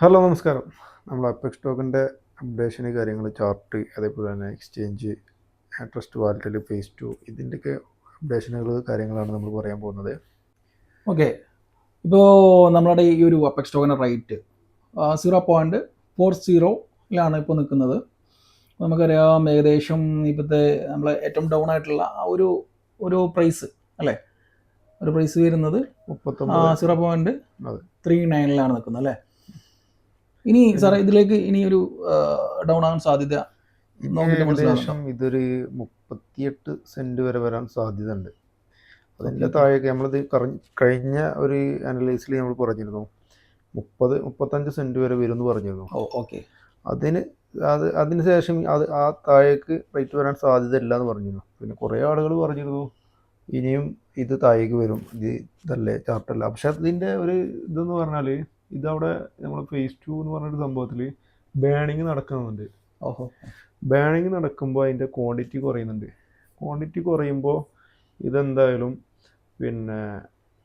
Hello നമസ്കാരം. നമ്മൾ apex സ്റ്റോക്കിന്റെ അപ്ഡേഷന് കാര്യങ്ങൾ ചാർട്ട് അതേപോലെ തന്നെ എക്സ്ചേഞ്ച് ട്രസ്റ്റ് വാലറ്റിൽ ഫേസ് ടു ഇതിന്റെയൊക്കെ അപ്ഡേഷനുകൾ കാര്യങ്ങളാണ് നമ്മൾ പറയാൻ പോകുന്നത്. ഓക്കെ ഇപ്പോൾ നമ്മളുടെ ഈ ഒരു അപ്പെക്സ് സ്റ്റോക്കിന്റെ റേറ്റ് സീറോ പോയിന്റ് ഫോർ സീറോയിലാണ് ഇപ്പോൾ നിൽക്കുന്നത് നമുക്കറിയാം ഏകദേശം ഇപ്പോഴത്തെ നമ്മൾ ഏറ്റവും ഡൗൺ ആയിട്ടുള്ള ആ ഒരു ഒരു പ്രൈസ് അല്ലേ? ഒരു പ്രൈസ് വരുന്നത് മുപ്പത്തൊന്ന് സീറോ പോയിന്റ്. ത്രീ നയനിലാണ് നിൽക്കുന്നത് അല്ലേ? ഇനി സാറേ ഇതിലേക്ക് ഇനി ഒരു ഡൗൺ ആകാൻ സാധ്യത ഏകദേശം ഇതൊരു മുപ്പത്തിയെട്ട് സെന്റ് വരെ വരാൻ സാധ്യത ഉണ്ട്. അതിന്റെ താഴേക്ക് നമ്മളിത് കഴിഞ്ഞ ഒരു അനലൈസിൽ നമ്മൾ പറഞ്ഞിരുന്നു. മുപ്പത് മുപ്പത്തഞ്ച് സെന്റ് വരെ വരും എന്ന് പറഞ്ഞിരുന്നു. ഓക്കെ. അതിന് അത് അതിന് ശേഷം അത് ആ താഴേക്ക് റേറ്റ് വരാൻ സാധ്യത ഇല്ല എന്ന് പറഞ്ഞിരുന്നു. പിന്നെ കുറേ ആളുകൾ പറഞ്ഞിരുന്നു ഇനിയും ഇത് താഴേക്ക് വരും. ഇത് ഇതല്ലേ ചാർട്ടല്ല പക്ഷെ അതിന്റെ ഒരു ഇതെന്ന് പറഞ്ഞാൽ ഇതവിടെ നമ്മൾ ഫേസ് ടു എന്ന് പറഞ്ഞൊരു സംഭവത്തിൽ ബേണിങ് നടക്കുന്നുണ്ട്. ഓഹോ. ബേണിങ് നടക്കുമ്പോൾ അതിന്റെ ക്വാണ്ടിറ്റി കുറയുന്നുണ്ട്. ക്വാണ്ടിറ്റി കുറയുമ്പോൾ ഇതെന്തായാലും പിന്നെ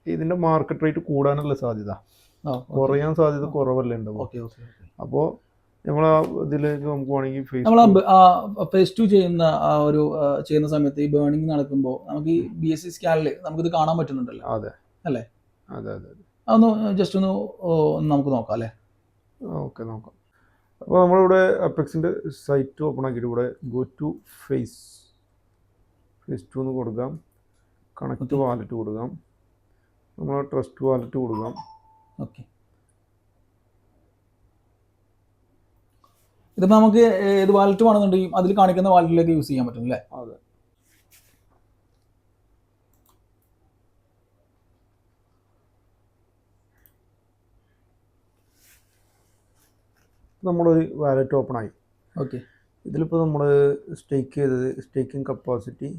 ഇതിന്റെ മാർക്കറ്റ് റേറ്റ് കൂടാനുള്ള സാധ്യത. കുറയാൻ സാധ്യത കുറവല്ലേ ഉണ്ടാവും. അപ്പോൾ നമ്മൾ ഇതിലേക്ക് നമുക്ക് വേണമെങ്കിൽ ഫേസ് ടു ചെയ്യുന്ന ആ ഒരു ചെയ്യുന്ന സമയത്ത് ഈ ബേണിംഗ് നടക്കുമ്പോൾ നമുക്ക് ഈ ബി എസ് സി സ്കാനിൽ നമുക്കിത് കാണാൻ പറ്റുന്നുണ്ടല്ലോ. അതെ. അല്ലേ? അതെ അതെ. അതൊന്ന് ജസ്റ്റ് ഒന്ന് നമുക്ക് നോക്കാം അല്ലേ? ഓക്കെ നോക്കാം. അപ്പോൾ നമ്മളിവിടെ അപ്പെക്സിന്റെ സൈറ്റ് ഓപ്പൺ ആക്കിയിട്ട് ഇവിടെ go to phase phase two എന്ന് കൊടുക്കാം. കണക്ട് വാലറ്റ് കൊടുക്കാം. നമ്മൾ ട്രസ്റ്റ് വാലറ്റ് കൊടുക്കാം. ഓക്കെ ഇതിപ്പോൾ നമുക്ക് ഏത് വാലറ്റ് വേണമെന്നുണ്ടെങ്കിൽ അതിൽ കാണിക്കുന്ന വാലറ്റിലേക്ക് യൂസ് ചെയ്യാൻ പറ്റും അല്ലേ? അതെ. നമ്മളൊരു വാലറ്റ് ഓപ്പൺ ആയി. ഓക്കെ. ഇതിലിപ്പോൾ നമ്മൾ സ്റ്റേക്ക് ചെയ്തത് സ്റ്റേക്കിംഗ് കപ്പാസിറ്റി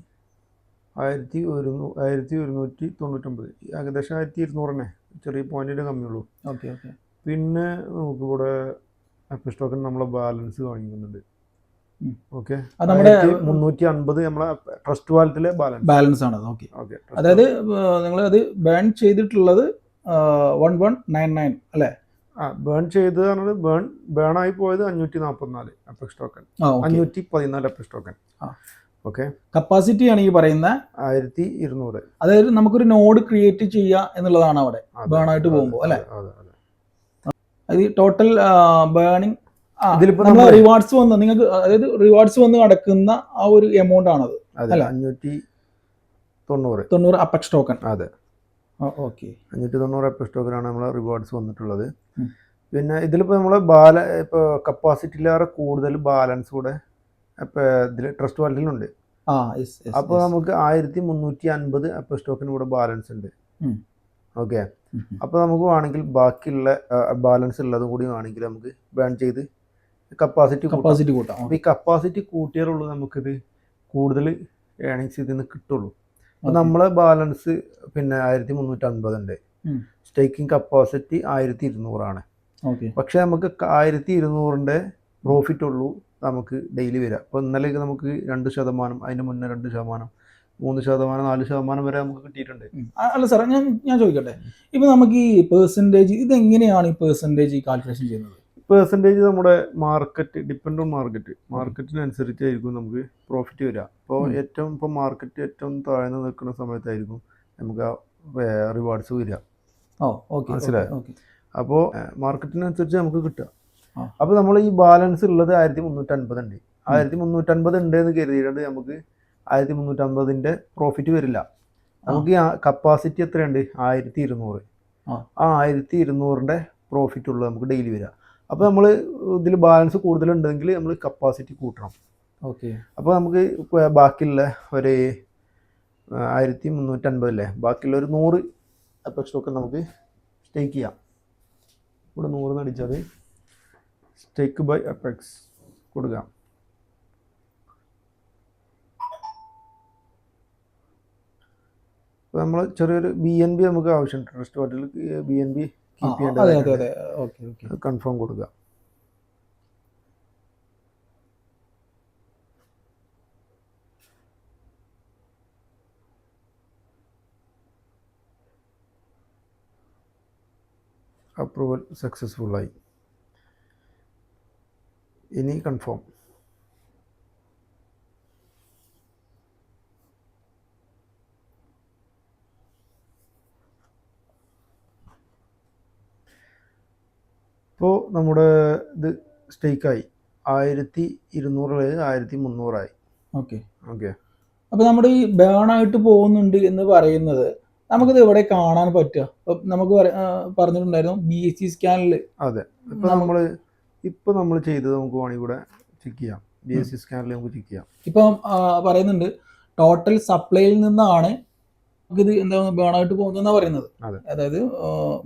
ആയിരത്തി ഒരുന്നൂ ആയിരത്തി ഒരുന്നൂറ്റി തൊണ്ണൂറ്റൊമ്പത്. ഏകദേശം ആയിരത്തി ഇരുന്നൂറ് തന്നെ ചെറിയ പോയിന്റിന്റെ കമ്മിയുള്ളൂ ഓക്കെ ഓക്കെ. പിന്നെ നമുക്കിവിടെ ആപ്പിൾ സ്റ്റോക്കിന് നമ്മളെ ബാലൻസ് കാണിക്കുന്നുണ്ട്. ഓക്കെ? നമ്മുടെ മുന്നൂറ്റി അൻപത് നമ്മളെ ട്രസ്റ്റ് വാലറ്റിലെ ബാലൻസ് ബാലൻസ് ആണ് ഓക്കെ. ഓക്കെ അതായത് നിങ്ങൾ അത് ബാൻ ചെയ്തിട്ടുള്ളത് വൺ വൺ നയൻ നയൻ അല്ലേ? ആ ബേൺ പറഞ്ഞത് ബേൺ ബേൺ ആയി പോയത് അഞ്ഞൂറ്റി നാൽപ്പത്തിനാല് അപ്പെക്സ് ടോക്കൺ അഞ്ഞൂറ്റി പതിനാല് അപ്പെക്സ് ടോക്കൺ. ഓക്കെ കപ്പാസിറ്റി ആണ് ഈ പറയുന്ന? ആയിരത്തി ഇരുന്നൂറ് അതായത് നമുക്കൊരു നോഡ് ക്രിയേറ്റ് ചെയ്യുക എന്നുള്ളതാണ് അവിടെ. ബേൺ ആയിട്ട് പോകുമ്പോൾ അല്ലേ? അതെ, ടോട്ടൽ ബേണിംഗ് ഇതിലിപ്പോ റിവാർഡ്സ് വന്ന് നിങ്ങൾക്ക് അതായത് റിവാർഡ്സ് വന്ന് നടക്കുന്ന ആ ഒരു എമൗണ്ട് ആണത് അതെ അല്ല. അഞ്ഞൂറ്റി തൊണ്ണൂറ് തൊണ്ണൂറ് അപ്പക്സ് ടോക്കൺ അതെ. ഓക്കെ അഞ്ഞൂറ്റി തൊണ്ണൂറ് എപ്പിസ്റ്റോക്കിലാണ് നമ്മളെ റിവാർഡ്സ് വന്നിട്ടുള്ളത്. പിന്നെ ഇതിലിപ്പോൾ നമ്മൾ ബാല ഇപ്പോൾ കപ്പാസിറ്റിയിലേറെ കൂടുതൽ ബാലൻസ് കൂടെ ഇപ്പോൾ ഇതിൽ ട്രസ്റ്റ് വാലറ്റിലുണ്ട് അപ്പോൾ നമുക്ക് ആയിരത്തി മുന്നൂറ്റി അൻപത് എപ്പിസ്റ്റോക്കിന് കൂടെ ബാലൻസ് ഉണ്ട്. ഓക്കെ. അപ്പോൾ നമുക്ക് വേണമെങ്കിൽ ബാക്കിയുള്ള ബാലൻസ് ഉള്ളതും കൂടി വേണമെങ്കിൽ നമുക്ക് ബേൺ ചെയ്ത് കപ്പാസിറ്റി കപ്പാസിറ്റി കൂട്ടാം അപ്പോൾ ഈ കപ്പാസിറ്റി കൂട്ടിയാലുള്ളൂ നമുക്കിത് കൂടുതൽ ഏണിങ്സ് ഇതിൽ നിന്ന് കിട്ടുള്ളൂ. നമ്മളെ ബാലൻസ് പിന്നെ ആയിരത്തി മുന്നൂറ്റി അൻപത് ഉണ്ട് സ്റ്റേക്കിംഗ് കപ്പാസിറ്റി ആയിരത്തി ഇരുന്നൂറാണ്. പക്ഷെ നമുക്ക് ആയിരത്തി ഇരുന്നൂറിന്റെ പ്രോഫിറ്റ് ഉള്ളൂ നമുക്ക് ഡെയിലി വരിക. അപ്പോൾ ഇന്നലെ നമുക്ക് രണ്ട് ശതമാനം അതിന് മുന്നേ രണ്ട് ശതമാനം മൂന്ന് ശതമാനം നാല് ശതമാനം വരെ നമുക്ക് കിട്ടിയിട്ടുണ്ട്. അല്ല സാറേ ഞാൻ ഞാൻ ചോദിക്കട്ടെ? ഇപ്പൊ നമുക്ക് ഈ പേഴ്സന്റേജ് ഇത് എങ്ങനെയാണ് ഈ പെർസെന്റേജ് കാൽക്കുലേഷൻ ചെയ്യുന്നത്? പെർസെന്റേജ് നമ്മുടെ മാർക്കറ്റ് ഡിപ്പെൻഡ് ഓൺ മാർക്കറ്റ് മാർക്കറ്റിനനുസരിച്ചായിരിക്കും നമുക്ക് പ്രോഫിറ്റ് വരിക അപ്പോൾ ഏറ്റവും ഇപ്പോൾ മാർക്കറ്റ് ഏറ്റവും താഴ്ന്നു നിൽക്കുന്ന സമയത്തായിരിക്കും നമുക്ക് ആ റിവാർഡ്സ് വരിക മനസ്സിലായോ? അപ്പോൾ മാർക്കറ്റിനനുസരിച്ച് നമുക്ക് കിട്ടുക. അപ്പോൾ നമ്മൾ ഈ ബാലൻസ് ഉള്ളത് ആയിരത്തി മുന്നൂറ്റൻപത് ഉണ്ട് ആയിരത്തി മുന്നൂറ്റൻപത് ഉണ്ട് എന്ന് കരുതിയിട്ട് നമുക്ക് ആയിരത്തി മുന്നൂറ്റൻപതിന്റെ പ്രോഫിറ്റ് വരില്ല. നമുക്ക് കപ്പാസിറ്റി എത്രയുണ്ട്? ആയിരത്തി ഇരുന്നൂറ് ആ. ആ ആയിരത്തി ഇരുന്നൂറിന്റെ പ്രോഫിറ്റ് ഉള്ളത് നമുക്ക് ഡെയിലി വരിക അപ്പോൾ നമ്മൾ ഇതിൽ ബാലൻസ് കൂടുതലുണ്ടെങ്കിൽ നമ്മൾ കപ്പാസിറ്റി കൂട്ടണം. ഓക്കെ. അപ്പോൾ നമുക്ക് ബാക്കിയുള്ള ഒരു ആയിരത്തി മുന്നൂറ്റൻപതല്ലേ? ബാക്കിയുള്ള ഒരു നൂറ് അപ്പെക്സ് സ്റ്റോക്ക് നമുക്ക് സ്റ്റേക്ക് ചെയ്യാം. ഇവിടെ നൂറ് നടിച്ചത് സ്റ്റേക്ക് ബൈ അപ്പെക്സ് കൊടുക്കാം. അപ്പോൾ നമ്മൾ ചെറിയൊരു ബി എൻ ബി നമുക്ക് ആവശ്യമുണ്ട്. ട്രസ്റ്റ് വാട്ടിൽ ബി എൻ ബി കീപ്പ് ചെയ്യേണ്ടത് കൺഫേം കൊടുക്കുക. അപ്രൂവൽ സക്സസ്ഫുള്ളായി ഇനി കൺഫേം ഇപ്പോൾ നമ്മുടെ ഇത് സ്റ്റേക്കായി ആയിരത്തി ഇരുന്നൂറ് ആയിരത്തി മുന്നൂറായി. ഓക്കെ. ഓക്കെ. അപ്പോൾ നമ്മുടെ ഈ ബേൺ ആയിട്ട് പോകുന്നുണ്ട് എന്ന് പറയുന്നത് നമുക്കിത് എവിടെ കാണാൻ പറ്റുക? അപ്പോൾ നമുക്ക് പറഞ്ഞിട്ടുണ്ടായിരുന്നു ബി എസ് സി സ്കാനിൽ അതെ. ഇപ്പം നമ്മൾ ഇപ്പം നമ്മൾ ചെയ്തത് നമുക്ക് വേണമെങ്കിൽ കൂടെ ചെക്ക് ചെയ്യാം. ബി എസ് സി സ്കാനിൽ നമുക്ക് ചെക്ക് ചെയ്യാം. ഇപ്പം പറയുന്നുണ്ട് ടോട്ടൽ സപ്ലൈയിൽ നിന്നാണ് നമുക്കിത് എന്താ ബേൺ ആയിട്ട് പോകുന്നതെന്നാണ് പറയുന്നത്. അതെ. അതായത്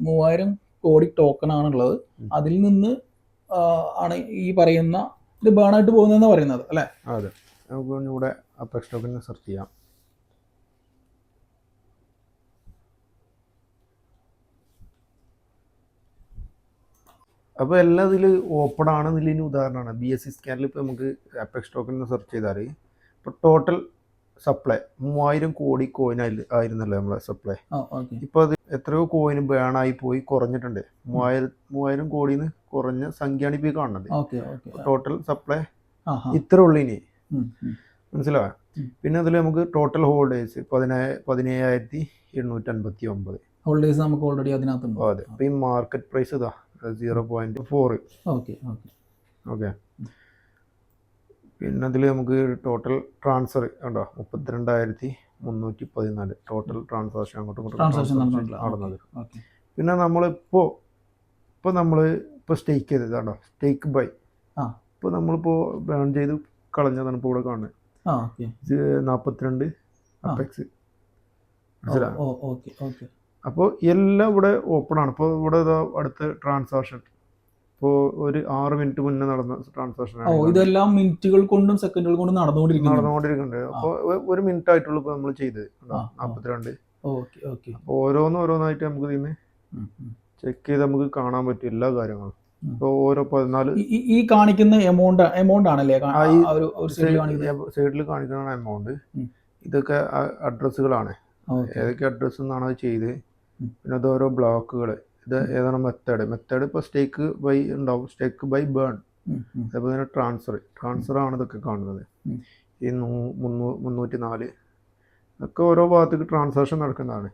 മൂവായിരം കോടി ടോക്കൺ ആണുള്ളത്. അതിൽ നിന്ന് ആണ് ഈ പറയുന്ന ഇത് ബേൺ ആയിട്ട് പോകുന്നതെന്ന് പറയുന്നത് അല്ലെ? അതെ. നമുക്ക് ഇവിടെ അപെക്സ് ടോക്കൺ സെർച്ച് ചെയ്യാം. അപ്പോൾ എല്ലാം ഇതിൽ ഓപ്പൺ ആണെന്നുള്ളതിന് ഉദാഹരണമാണ്. ബി എസ് സി സ്കാനിൽ ഇപ്പോൾ നമുക്ക് അപെക്സ് ടോക്കൺ സെർച്ച് ചെയ്താൽ ഇപ്പോൾ ടോട്ടൽ സപ്ലൈ മൂവായിരം കോടി കോയിൻ ആയിരുന്നല്ലോ നമ്മളെ സപ്ലൈ ഇപ്പൊ അത് എത്രയോ കോയിൻ ബേണായി പോയി കുറഞ്ഞിട്ടുണ്ട്. മൂവായിരം മൂവായിരം കോടിന്ന് കുറഞ്ഞ സംഖ്യയാണ് ഇപ്പൊ കാണുന്നത്. ടോട്ടൽ സപ്ലൈ ഇത്ര ഉള്ളു ഇനി. മനസ്സിലായോ? പിന്നെ അതിൽ നമുക്ക് ടോട്ടൽ ഹോൾഡേഴ്സ് പതിനായ പതിനേഴായിരത്തി എണ്ണൂറ്റി അൻപത്തി ഒമ്പത് ഹോൾഡേഴ്സ് നമുക്ക് ഓൾറെഡി അതിനകത്തുണ്ട്. അതെ. അപ്പോൾ ഈ മാർക്കറ്റ് പ്രൈസ് ഇതാ zero point four okay okay okay പിന്നെ അതിൽ നമുക്ക് ടോട്ടൽ ട്രാൻസ്ഫർ ഉണ്ടോ മുപ്പത്തിരണ്ടായിരത്തി മുന്നൂറ്റി പതിനാല് ടോട്ടൽ ട്രാൻസാക്ഷൻ അങ്ങോട്ടും ഇങ്ങോട്ടും നടന്നത്. പിന്നെ നമ്മളിപ്പോൾ ഇപ്പോൾ നമ്മൾ ഇപ്പോൾ സ്റ്റേക്ക് ചെയ്തത് കേട്ടോ സ്റ്റേക്ക് ബൈ. ഇപ്പോൾ നമ്മളിപ്പോൾ ബേൺ ചെയ്ത് കളഞ്ഞതാണ് ഇപ്പോൾ ഇവിടെ കാണുന്നത്. ഇത് നാൽപ്പത്തിരണ്ട് അപ്പെക്സ് അപ്പോൾ എല്ലാം ഇവിടെ ഓപ്പൺ ആണ്. ഇപ്പോൾ ഇവിടെ അടുത്ത ട്രാൻസാക്ഷൻ ഇപ്പോൾ ഒരു ആറ് മിനിറ്റ് മുന്നേ നടന്ന ട്രാൻസാക്ഷൻ ഓ ഇതെല്ലാം മിനിറ്റുകൾ കൊണ്ടും സെക്കൻഡുകൾ കൊണ്ടും നടന്നുകൊണ്ടിരിക്കുന്നു നടന്നുകൊണ്ടിരിക്കുന്നുണ്ട്. അപ്പോൾ ഒരു മിനിറ്റ് ആയിട്ടുള്ളൂ ഇപ്പോൾ നമ്മൾ ചെയ്തത്. ആ. നാൽപ്പത്തിരണ്ട് ഓക്കെ ഓക്കെ. അപ്പോൾ ഓരോന്ന് ഓരോന്നായിട്ട് നമുക്ക് ഇതിന് ചെക്ക് ചെയ്ത് നമുക്ക് കാണാൻ പറ്റും എല്ലാ കാര്യങ്ങളും. ഇപ്പോൾ ഓരോ പതിനാല് ഈ കാണിക്കുന്ന എമൗണ്ട് എമൗണ്ട് ആണല്ലേ? സൈഡിൽ കാണിക്കുന്ന എമൗണ്ട് ഇതൊക്കെ അഡ്രസ്സുകളാണ് ഏതൊക്കെ അഡ്രസ്സ് നിന്നാണ് അത് ചെയ്ത്. പിന്നെ അത് ഓരോ ബ്ലോക്കുകൾ ഇത് ഏതാണ് മെത്തേഡ് മെത്തേഡ് ഇപ്പോൾ സ്റ്റേക്ക് ബൈ ഉണ്ടാവും. Stake buy burn. അതേപോലെ തന്നെ ട്രാൻസ്ഫർ ട്രാൻസ്ഫർ ആണ് ഇതൊക്കെ കാണുന്നത്. ഈ നൂ മുന്നൂ മുന്നൂറ്റി നാല് ഒക്കെ ഓരോ ഭാഗത്തേക്ക് ട്രാൻസാക്ഷൻ നടക്കുന്നതാണ്.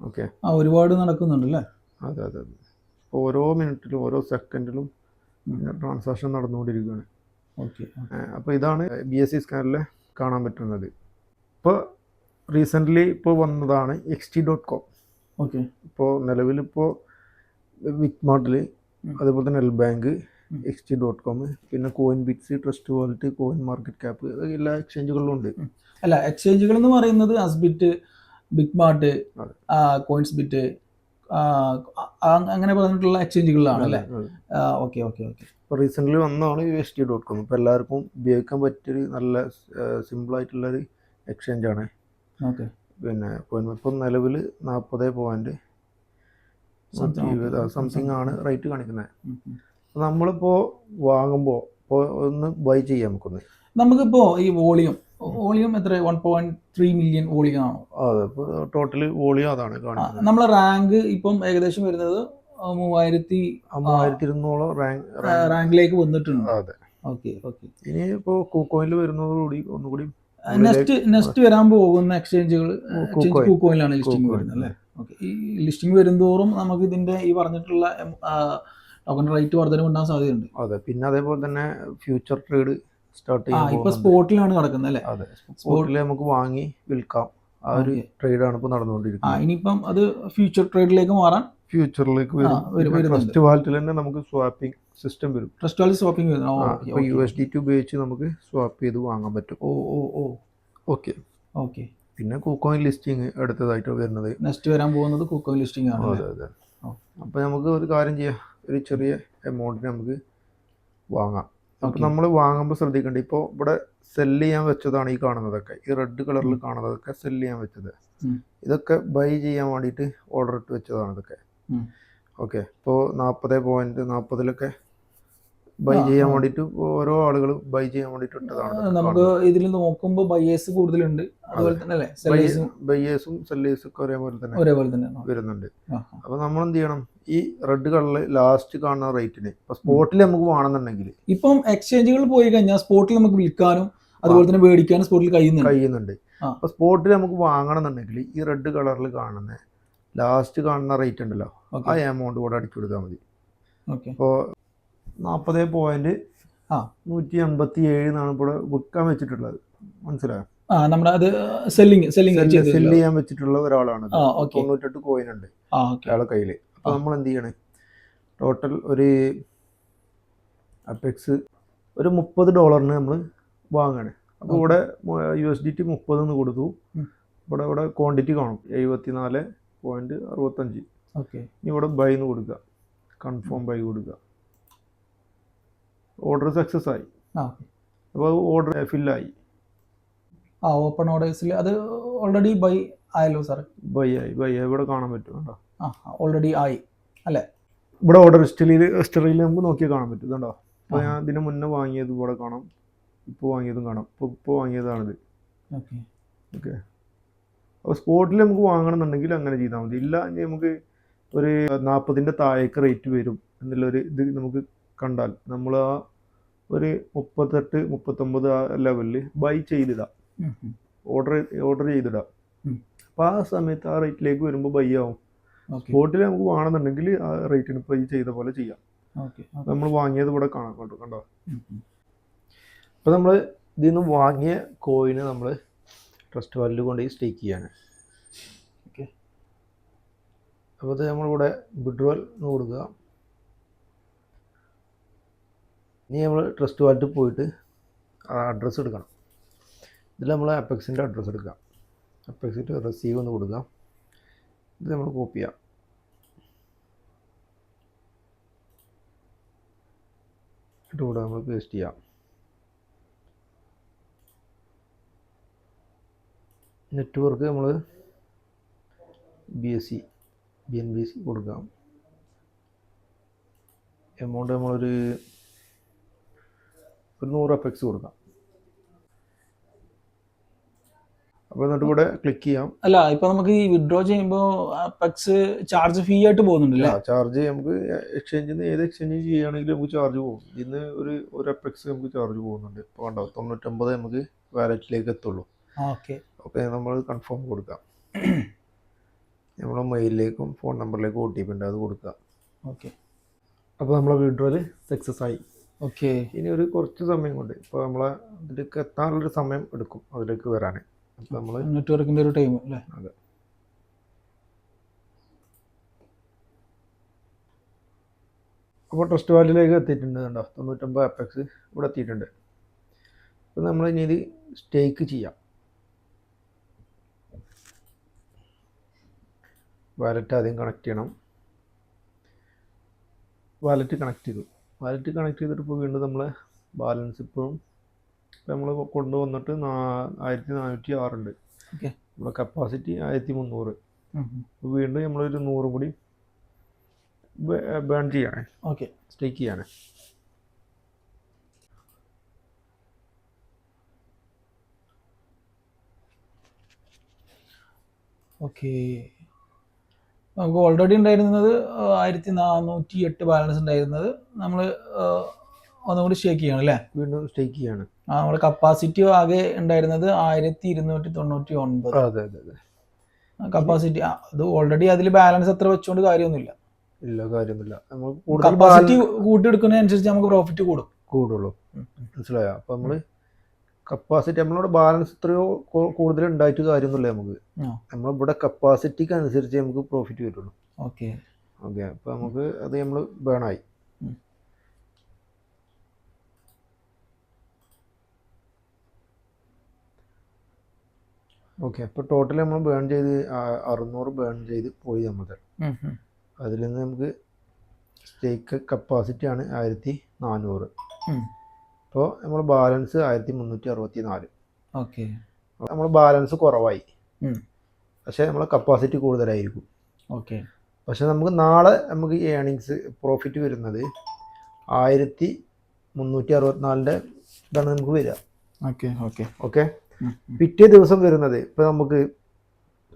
ഓക്കെ ആ ഒരുപാട് നടക്കുന്നുണ്ട് അല്ലേ അതെ അതെ. അതെ ഓരോ മിനിറ്റിലും ഓരോ സെക്കൻഡിലും ട്രാൻസാക്ഷൻ നടന്നുകൊണ്ടിരിക്കുകയാണ്. ഓക്കെ അപ്പോൾ ഇതാണ് ബി എസ് സി സ്കാനിൽ കാണാൻ പറ്റുന്നത്. ഇപ്പോൾ റീസെന്റ്ലി ഇപ്പോൾ വന്നതാണ് X T dot com okay. ഇപ്പോൾ നിലവിലിപ്പോൾ വിക്മാർട്ടിൽ മാർട്ടിൽ അതേപോലെ തന്നെ എൽ ബാങ്ക് ഉം. എക്സ് ജി ഡോട്ട് കോം പിന്നെ coin bits trust wallet coin market cap എല്ലാ എക്സ്ചേഞ്ചുകളിലും ഉണ്ട്. അല്ല എക്സ്ചേഞ്ചുകൾ എന്ന് പറയുന്നത് Azbit big mart coins bit അങ്ങനെ പറഞ്ഞിട്ടുള്ള എക്സ്ചേഞ്ചുകളിലാണ് അല്ലേ? Okay okay okay. ഇപ്പോൾ റീസെന്റ്ലി വന്നതാണ് U S T dot com ഇപ്പോൾ എല്ലാവർക്കും ഉപയോഗിക്കാൻ പറ്റിയൊരു നല്ല സിമ്പിളായിട്ടുള്ളൊരു എക്സ്ചേഞ്ചാണ് ഓക്കെ. പിന്നെ ഇപ്പം നിലവിൽ നാൽപ്പത് പോയിന്റ് സംതിങ് ആണ് റേറ്റ് കാണിക്കുന്നത്. നമ്മളിപ്പോ നമ്മളിപ്പോൾ വാങ്ങുമ്പോൾ ഇപ്പോൾ ഒന്ന് ബൈ ചെയ്യാം നമുക്കൊന്ന്. നമുക്കിപ്പോ ഈ വോളിയം വോളിയം എത്ര? One point three million volume ആണോ? അതെ ടോട്ടൽ വോളിയം അതാണ് നമ്മളെ റാങ്ക് ഇപ്പം ഏകദേശം വരുന്നത് മൂവായിരത്തി മൂവായിരത്തി ഇരുന്നൂറോളം റാങ്ക് റാങ്കിലേക്ക് വന്നിട്ടുണ്ട്. അതെ. ഓക്കെ ഓക്കെ ഇനി ഇപ്പോൾ കൂക്കോയിൽ വരുന്നതോടുകൂടി ഒന്നുകൂടി നെക്സ്റ്റ് നെക്സ്റ്റ് വരാൻ പോകുന്ന എക്സ്ചേഞ്ചുകൾ എക്സ്ചേഞ്ച് കൂക്കോയിലാണ് ലിസ്റ്റിംഗ് വരുന്നത് അല്ലേ? ഓക്കെ ഈ ലിസ്റ്റിംഗ് വരുംതോറും നമുക്ക് ഇതിന്റെ ഈ പറഞ്ഞിട്ടുള്ള ടോക്കൺ റേറ്റ് വർധനം ഉണ്ടാകാൻ സാധ്യതയുണ്ട്. അതെ പിന്നെ അതേപോലെ തന്നെ ഫ്യൂച്ചർ ട്രേഡ് സ്റ്റാർട്ട് ചെയ്യാം ഇപ്പൊ സ്പോട്ടിലാണ് നടക്കുന്നത് അല്ലേ? അതെ സ്പോട്ടിൽ നമുക്ക് വാങ്ങി വിൽക്കാം. ആ ഒരു. ട്രേഡാണ് ഇപ്പോൾ ആ നടന്നുകൊണ്ടിരിക്കുന്നത് ഇനിയിപ്പം അത് ഫ്യൂച്ചർ ട്രേഡിലേക്ക് മാറാൻ ഫ്യൂച്ചറിലേക്ക് വരും- ട്രസ്റ്റ് ഫസ്റ്റ് വാലറ്റിൽ തന്നെ നമുക്ക് സ്വാപ്പിംഗ് സിസ്റ്റം വരും. ട്രസ്റ്റ് വാലറ്റ് സ്വാപ്പിംഗ് വരും. യു എസ് ഡി ടി ഉപയോഗിച്ച് നമുക്ക് സ്വാപ്പ് ചെയ്ത് വാങ്ങാൻ പറ്റും. ഓ ഓ ഓ. ഓക്കെ. ഓക്കെ. പിന്നെ കൂക്കോയിൻ ലിസ്റ്റിംഗ് അടുത്തതായിട്ട് വരുന്നത്. നെക്സ്റ്റ് വരാൻ പോകുന്നത് കുക്കോ ലിസ്റ്റിംഗ് ആണ് അതെ അതെ. അപ്പോൾ നമുക്ക് ഒരു കാര്യം ചെയ്യാം. ഒരു ചെറിയ എമൗണ്ടിന് നമുക്ക് വാങ്ങാം. അപ്പോൾ നമ്മൾ വാങ്ങുമ്പോൾ ശ്രദ്ധിക്കേണ്ടത് ഇപ്പോൾ ഇവിടെ സെല്ല് ചെയ്യാൻ വെച്ചതാണ് ഈ കാണുന്നതൊക്കെ. ഈ റെഡ് കളറിൽ കാണുന്നതൊക്കെ സെല്ല് ചെയ്യാൻ വെച്ചത്. ഇതൊക്കെ ബൈ ചെയ്യാൻ വേണ്ടിയിട്ട് ഓർഡർ ഇട്ട് വെച്ചതാണ് ഇതൊക്കെ. ഓക്കെ ഇപ്പോൾ നാൽപ്പത് പോയിന്റ് നാൽപ്പതിലൊക്കെ ബൈ ചെയ്യാൻ വേണ്ടിട്ട് ഓരോ ആളുകൾ ബൈ ചെയ്യാൻ വേണ്ടിട്ട് ഇട്ടതാണ് നമുക്ക്. ഇതിൽ നോക്കുമ്പോൾ ബയേഴ്സ് കൂടുതലുണ്ട്. അതുപോലെ തന്നെ അല്ലേ സെല്ലേഴ്സും ബയ്യേഴ്സും സെല്ലേഴ്സും ഒക്കെ ഒരേപോലെ തന്നെ ഒരേപോലെ തന്നെ. വരുന്നുണ്ട്. അപ്പൊ നമ്മൾ എന്ത് ചെയ്യണം? ഈ റെഡ് കളറിൽ ലാസ്റ്റ് കാണുന്ന റേറ്റിന് ഇപ്പൊ സ്പോട്ടിൽ നമുക്ക് വേണമെന്നുണ്ടെങ്കിൽ ഇപ്പം എക്സ്ചേഞ്ചുകൾ പോയി കഴിഞ്ഞാൽ സ്പോട്ടിൽ നമുക്ക് വിൽക്കാനും അതുപോലെ തന്നെ മേടിക്കാനും സ്പോട്ടിൽ കഴിയുന്നുണ്ട്. കഴിയുന്നുണ്ട്. അപ്പൊ സ്പോട്ടിൽ നമുക്ക് വാങ്ങണമെന്നുണ്ടെങ്കിൽ ഈ റെഡ് കളറിൽ കാണുന്ന ലാസ്റ്റ് കാണുന്ന റേറ്റ് ഉണ്ടല്ലോ. ആ എമൗണ്ട് കൂടെ അടിച്ചു കൊടുത്താൽ മതി. ഓക്കെ ഇപ്പോൾ നാൽപ്പത് പോയിന്റ് ആ. നൂറ്റി എൺപത്തി ഏഴ് എന്നാണ് ഇപ്പോൾ വിൽക്കാൻ വെച്ചിട്ടുള്ളത്. മനസ്സിലായോ? ആ നമ്മുടെ അത് സെല്ലിങ് സെല്ലിങ് സെൽ ചെയ്യാൻ വെച്ചിട്ടുള്ള ഒരാളാണ് തൊണ്ണൂറ്റെട്ട് കോയിൻ ഉണ്ട് അയാളെ കയ്യിൽ അപ്പോൾ നമ്മൾ എന്ത് ചെയ്യണേ? ടോട്ടൽ ഒരു അപെക്സ് ഒരു മുപ്പത് ഡോളറിന് നമ്മൾ വാങ്ങണേ. അപ്പോൾ Okay. ഇവിടെ യു എസ് ഡി ടി മുപ്പതെന്ന് കൊടുത്തു. ഇവിടെ ഇവിടെ ക്വാണ്ടിറ്റി കാണും. എഴുപത്തി നാല് പോയിന്റ് അറുപത്തഞ്ച്. ഓക്കെ ഇനി ഇവിടെ ബൈ എന്ന് കൊടുക്കുക. കൺഫേം ബൈ കൊടുക്കുക. ഓർഡർ സക്സസ് ആയി. അപ്പോൾ ഓർഡർ ഫില്ലായി ആ ഓപ്പൺ ഓർഡേഴ്സിൽ അത് ഓൾറെഡി ബൈ ആയല്ലോ സാർ ബൈ ആയി. ബൈ ആയി. ഇവിടെ കാണാൻ പറ്റും കേട്ടോ ആ ഓൾറെഡി ആയി. അല്ലേ? ഇവിടെ ഓർഡർ ഹിസ്റ്ററിയിൽ ഹിസ്റ്ററിയിൽ നമുക്ക് നോക്കിയാൽ കാണാൻ പറ്റും. ഇതുണ്ടോ അപ്പോൾ ഞാൻ ഇതിന് മുന്നേ വാങ്ങിയത് ഇവിടെ കാണാം. ഇപ്പോൾ വാങ്ങിയതും കാണാം. ഇപ്പോൾ ഇപ്പോൾ വാങ്ങിയതാണിത്. ഓക്കെ. ഓക്കെ. അപ്പോൾ സ്പോട്ടിൽ നമുക്ക് വാങ്ങണമെന്നുണ്ടെങ്കിൽ അങ്ങനെ ചെയ്താൽ മതി. ഇല്ല നമുക്ക് ഒരു നാൽപ്പതിന്റെ താഴേക്ക് റേറ്റ് വരും. എന്നുള്ളൊരു ഇത് നമുക്ക് കണ്ടാൽ നമ്മൾ ആ ഒരു മുപ്പത്തെട്ട് മുപ്പത്തൊമ്പത് ആ ലെവലിൽ ബൈ ചെയ്തിടാം. ഓർഡർ ഓർഡർ ചെയ്തിടാം. അപ്പോൾ ആ സമയത്ത് ആ റേറ്റിലേക്ക് വരുമ്പോൾ ബൈ ആവും. സ്പോട്ടിൽ നമുക്ക് വേണമെന്നുണ്ടെങ്കിൽ ആ റേറ്റിന് ഇപ്പോൾ ഈ ചെയ്ത പോലെ ചെയ്യാം. നമ്മൾ വാങ്ങിയത് ഇവിടെ കാണാം കണ്ടോ? കണ്ടോ അപ്പോൾ നമ്മൾ ഇതിൽ നിന്ന് വാങ്ങിയ കോയിന് നമ്മൾ ട്രസ്റ്റ് വാലിൽ കൊണ്ട് സ്റ്റേക്ക് ചെയ്യാണ് ഓക്കെ അപ്പോൾ ഇത് നമ്മളിവിടെ വിഡ്രോൽ കൊടുക്കുക. ഇനി നമ്മൾ ട്രസ്റ്റ് വാലറ്റിൽ പോയിട്ട് അഡ്രസ്സ് എടുക്കണം. ഇതിൽ നമ്മൾ അപ്പെക്സിന്റെ അഡ്രസ്സ് എടുക്കാം. അപ്പെക്സിന്റെ റിസീവ് എന്ന് കൊടുക്കാം ഇത് നമ്മൾ കോപ്പി ചെയ്യാം. ഇട്ട് കൂടെ നമ്മൾ പേസ്റ്റ് ചെയ്യാം. നെറ്റ്വർക്ക് നമ്മൾ B S C B N B C കൊടുക്കാം. എമൗണ്ട് നമ്മളൊരു ഒരു നൂറ് എഫക്സ് കൊടുക്കാം. അപ്പോൾ എന്നിട്ട് കൂടെ ക്ലിക്ക് ചെയ്യാം. അല്ല ഇപ്പൊ നമുക്ക് ഈ വിഡ്രോ ചെയ്യുമ്പോൾ അപ്പെക്സ് ചാർജ് ഫീ ആയിട്ട് പോകുന്നുണ്ടല്ലേ? ചാർജ് നമുക്ക് എക്സ്ചേഞ്ചിൽ നിന്ന് ഏത് എക്സ്ചേഞ്ച് ചെയ്യുകയാണെങ്കിലും നമുക്ക് ചാർജ് പോകും. ഇന്ന് ഒരു ഒരു എഫക്സ് നമുക്ക് ചാർജ് പോകുന്നുണ്ട്. ഇപ്പോൾ കണ്ടോ തൊണ്ണൂറ്റൊമ്പത് നമുക്ക് വാലറ്റിലേക്ക് എത്തുള്ളൂ. ഓക്കെ ഓക്കെ നമ്മൾ കൺഫേം കൊടുക്കാം. നമ്മുടെ മെയിലിലേക്കും ഫോൺ നമ്പറിലേക്കും ഒ ടി പി ഉണ്ട് അത് കൊടുക്കുക ഓക്കെ അപ്പോൾ നമ്മളെ വിഡ്രോയിൽ സക്സസ് ആയി. ഓക്കെ. ഇനി ഒരു കുറച്ച് സമയം കൊണ്ട് ഇപ്പോൾ നമ്മളെ അതിലേക്ക് എത്താനുള്ളൊരു സമയം എടുക്കും അതിലേക്ക് വരാൻ അപ്പോൾ നമ്മൾ നെറ്റ്വർക്കിന്റെ ഒരു ടൈം അല്ലേ? അതെ. അപ്പോൾ ട്രസ്റ്റ് വാലിലേക്ക് എത്തിയിട്ടുണ്ട് കണ്ടോ? തൊണ്ണൂറ്റൊമ്പത് അപ്പെക്സ് ഇവിടെ എത്തിയിട്ടുണ്ട്. അപ്പോൾ നമ്മൾ ഇനി ഇത് സ്റ്റേക്ക് ചെയ്യാം. വാലറ്റ് ആദ്യം കണക്ട് ചെയ്യണം. വാലറ്റ് കണക്ട് ചെയ്തു. വാലറ്റ് കണക്ട് ചെയ്തിട്ട് ഇപ്പോൾ വീണ്ടും നമ്മളെ ബാലൻസ് ഇപ്പോഴും നമ്മൾ കൊണ്ടുവന്നിട്ട് ആയിരത്തി നാനൂറ്റി ആറുണ്ട് നമ്മുടെ കപ്പാസിറ്റി ആയിരത്തി മുന്നൂറ് വീണ്ടും നമ്മളൊരു നൂറ് കൂടി ബേൺ ചെയ്യണേ. ഓക്കെ. സ്റ്റേക്ക് ചെയ്യാണ്. ഓക്കെ. നമുക്ക് ഓൾറെഡി ഉണ്ടായിരുന്നത് ആയിരത്തി നാനൂറ്റി എട്ട് ബാലൻസ് ഉണ്ടായിരുന്നത് നമ്മൾ ഒന്നുകൂടി സ്റ്റേക്ക് ചെയ്യണം അല്ലേ? വീണ്ടും സ്റ്റേക്ക് ചെയ്യാണ്. ആ നമ്മുടെ കപ്പാസിറ്റി ആകെ ഉണ്ടായിരുന്നത് ആയിരത്തി ഇരുന്നൂറ്റി തൊണ്ണൂറ്റി ഒൻപത്. അതെ അതെ അതെ. കപ്പാസിറ്റി അത് ഓൾറെഡി അതിൽ ബാലൻസ് എത്ര വെച്ചുകൊണ്ട് കാര്യമൊന്നുമില്ല. ഇല്ല കാര്യമൊന്നുമില്ല. നമുക്ക് കൂടുതൽ കപ്പാസിറ്റി കൂട്ടിയെടുക്കുന്നതിനനുസരിച്ച് നമുക്ക് പ്രോഫിറ്റ് കൂടും. കൂടുള്ളൂ. മനസ്സിലായോ? അപ്പം നമ്മൾ കപ്പാസിറ്റി നമ്മളോട് ബാലൻസ് എത്രയോ കൂടുതൽ ഉണ്ടായിട്ട് കാര്യമൊന്നുമില്ല നമുക്ക്. നമ്മൾ ഇവിടെ കപ്പാസിറ്റിക്ക് അനുസരിച്ച് നമുക്ക് പ്രോഫിറ്റ് വരുള്ളൂ ഓക്കെ. ഓക്കെ അപ്പോൾ നമുക്ക് അത് നമ്മൾ ബേണായി ഉം. ഓക്കെ അപ്പോൾ ടോട്ടൽ നമ്മൾ ബേൺ ചെയ്ത് അറുന്നൂറ് ബേൺ ചെയ്ത് പോയി നമ്മൾ അതിൽ നിന്ന് നമുക്ക് സ്റ്റേക്ക് കപ്പാസിറ്റി ആണ് ആയിരത്തി നാനൂറ്. അപ്പോൾ നമ്മൾ ബാലൻസ് ആയിരത്തി മുന്നൂറ്റി അറുപത്തി നാല് ഓക്കെ. നമ്മൾ ബാലൻസ് കുറവായി. പക്ഷെ നമ്മളെ കപ്പാസിറ്റി കൂടുതലായിരിക്കും. ഓക്കെ. പക്ഷെ നമുക്ക് നാളെ നമുക്ക് ഏണിങ്സ് പ്രോഫിറ്റ് വരുന്നത് ആയിരത്തി മുന്നൂറ്റി അറുപത്തിനാലിന്റെ ഇതാണ് നമുക്ക് വരിക. Okay okay. ഓക്കെ? പിറ്റേ ദിവസം വരുന്നത് ഇപ്പം നമുക്ക്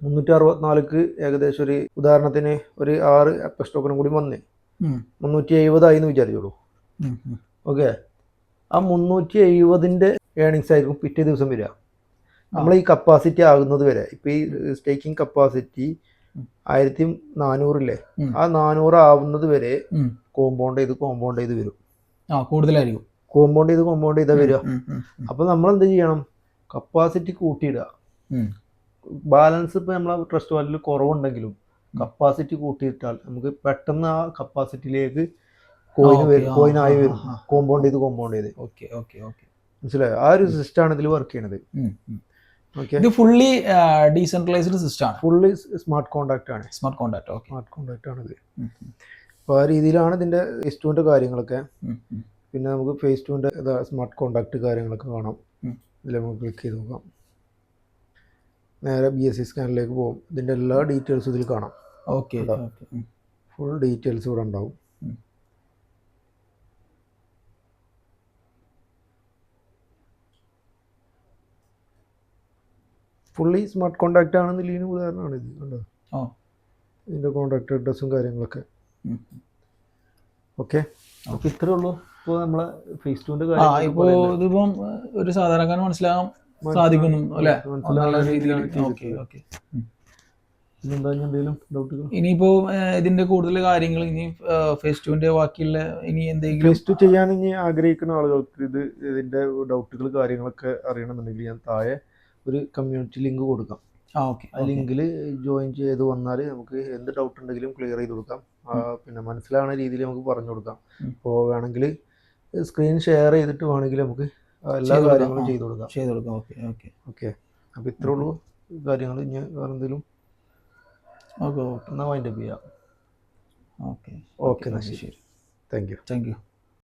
മുന്നൂറ്റി അറുപത്തിനാലിക്ക് ഏകദേശം ഒരു ഉദാഹരണത്തിന് ഒരു ആറ് അപ്പ സ്റ്റോക്കിനും കൂടി വന്നേ മുന്നൂറ്റി എഴുപതായി എന്ന് വിചാരിച്ചോളൂ. ഓക്കെ? ആ മുന്നൂറ്റി എഴുപതിന്റെ ഏണിങ്സ് ആയിരിക്കും പിറ്റേ ദിവസം വരിക. നമ്മൾ ഈ കപ്പാസിറ്റി ആകുന്നത് വരെ ഇപ്പം ഈ സ്റ്റേക്കിംഗ് കപ്പാസിറ്റി ആയിരത്തി നാനൂറില്ലേ ആ നാനൂറ് ആവുന്നത് വരെ കോമ്പൗണ്ട് ചെയ്ത് കോമ്പൗണ്ട് ചെയ്ത് വരും. ആ കൂടുതലായിരിക്കും. കോമ്പൗണ്ട് ചെയ്ത് കോമ്പൗണ്ട് ചെയ്താൽ വരിക. അപ്പോൾ നമ്മൾ എന്ത് ചെയ്യണം? കപ്പാസിറ്റി കൂട്ടിയിടുക. ബാലൻസ് ഇപ്പോൾ നമ്മളെ ട്രസ്റ്റ് വാലിൽ കുറവുണ്ടെങ്കിലും കപ്പാസിറ്റി കൂട്ടിയിട്ടാൽ നമുക്ക് പെട്ടെന്ന് ആ കപ്പാസിറ്റിയിലേക്ക് കോയിന് വരും കോയിനായി വരും. കോമ്പൗണ്ട് ചെയ്ത് കോമ്പൗണ്ട് ചെയ്ത്. ഓക്കെ ഓക്കെ ഓക്കെ മനസ്സിലായോ? ആ ഒരു സിസ്റ്റമാണ് ഇതിൽ വർക്ക് ചെയ്യണത്. ഇത് ഫുള്ളി ഡീസെൻട്രലൈസ്ഡ് സിസ്റ്റം ആണ്. ഫുള്ളി സ്മാർട്ട് കോൺടാക്ട് ആണ്. സ്മാർട്ട് കോൺടാക്ട് ഓക്കെ സ്മാർട്ട് ആണ് ഇത് അപ്പോൾ ആ രീതിയിലാണ് ഇതിന്റെ ഫേസ് കാര്യങ്ങളൊക്കെ. പിന്നെ നമുക്ക് ഫേസ് ടുവിന്റെ സ്മാർട്ട് കോണ്ടാക്ട് കാര്യങ്ങളൊക്കെ കാണാം. ഇതിൽ നമുക്ക് ക്ലിക്ക് ചെയ്ത് നോക്കാം. നേരെ ബി എസ് സി സ്കാനിലേക്ക് പോകും. ഇതിന്റെ എല്ലാ ഡീറ്റെയിൽസും ഇതിൽ കാണാം? ഓക്കെ ഫുൾ ഡീറ്റെയിൽസ് ഇവിടെ ഉണ്ടാവും. ഫുള്ളി സ്മാർട്ട് കോണ്ടാക്ട് ആണെന്ന് ഇതിന് ഉദാഹരണമാണ് ഇത് കണ്ടോ ആ. ഇതിന്റെ കോണ്ടാക്ട് അഡ്രസ്സും കാര്യങ്ങളൊക്കെ. ഓക്കെ. അപ്പോൾ ഇത്രേ ഉള്ളൂ. ഇപ്പോൾ നമ്മളെ ഫേസ് ടുവിന്റെ കാര്യം ഇപ്പോൾ ഇതിപ്പം ഒരു സാധാരണക്കാരന് മനസ്സിലാകാൻ സാധിക്കുന്നു അല്ലേ? രീതിയിൽ ഓക്കെ ഓക്കെ. ഇനിയിപ്പോ ഇതിന്റെ കൂടുതൽ കാര്യങ്ങൾ ഇനി ഫേസ് ടുവിന്റെ ബാക്കിയുള്ള ഇനി എന്തെങ്കിലും ഫേസ് ടു ചെയ്യാൻ ഇനി ആഗ്രഹിക്കുന്ന ആളുകൾക്ക് ഇത് ഇതിന്റെ ഡൗട്ടുകൾ കാര്യങ്ങളൊക്കെ അറിയണമെന്നുണ്ടെങ്കിൽ ഞാൻ താഴെ ഒരു കമ്മ്യൂണിറ്റി ലിങ്ക് കൊടുക്കാം. ആ ഓക്കെ ആ ലിങ്കിൽ ജോയിൻ ചെയ്ത് വന്നാൽ നമുക്ക് എന്ത് ഡൗട്ട് ഉണ്ടെങ്കിലും ക്ലിയർ ചെയ്ത് കൊടുക്കാം. പിന്നെ മനസ്സിലാവുന്ന രീതിയിൽ നമുക്ക് പറഞ്ഞു കൊടുക്കാം. അപ്പോൾ വേണമെങ്കിൽ സ്ക്രീൻ ഷെയർ ചെയ്തിട്ട് വേണമെങ്കിൽ നമുക്ക് എല്ലാ കാര്യങ്ങളും ചെയ്തു കൊടുക്കാം. ചെയ്ത് കൊടുക്കാം. ഓക്കെ ഓക്കെ ഓക്കെ അപ്പോൾ ഇത്രേ ഉള്ളൂ കാര്യങ്ങൾ ഇനി വേറെ എന്തെങ്കിലും? ഓക്കെ ഓക്കെ എന്നാൽ വൈൻഡപ്പ് ചെയ്യാം. ഓക്കെ ഓക്കെ എന്നാൽ ശരി. Thank you thank you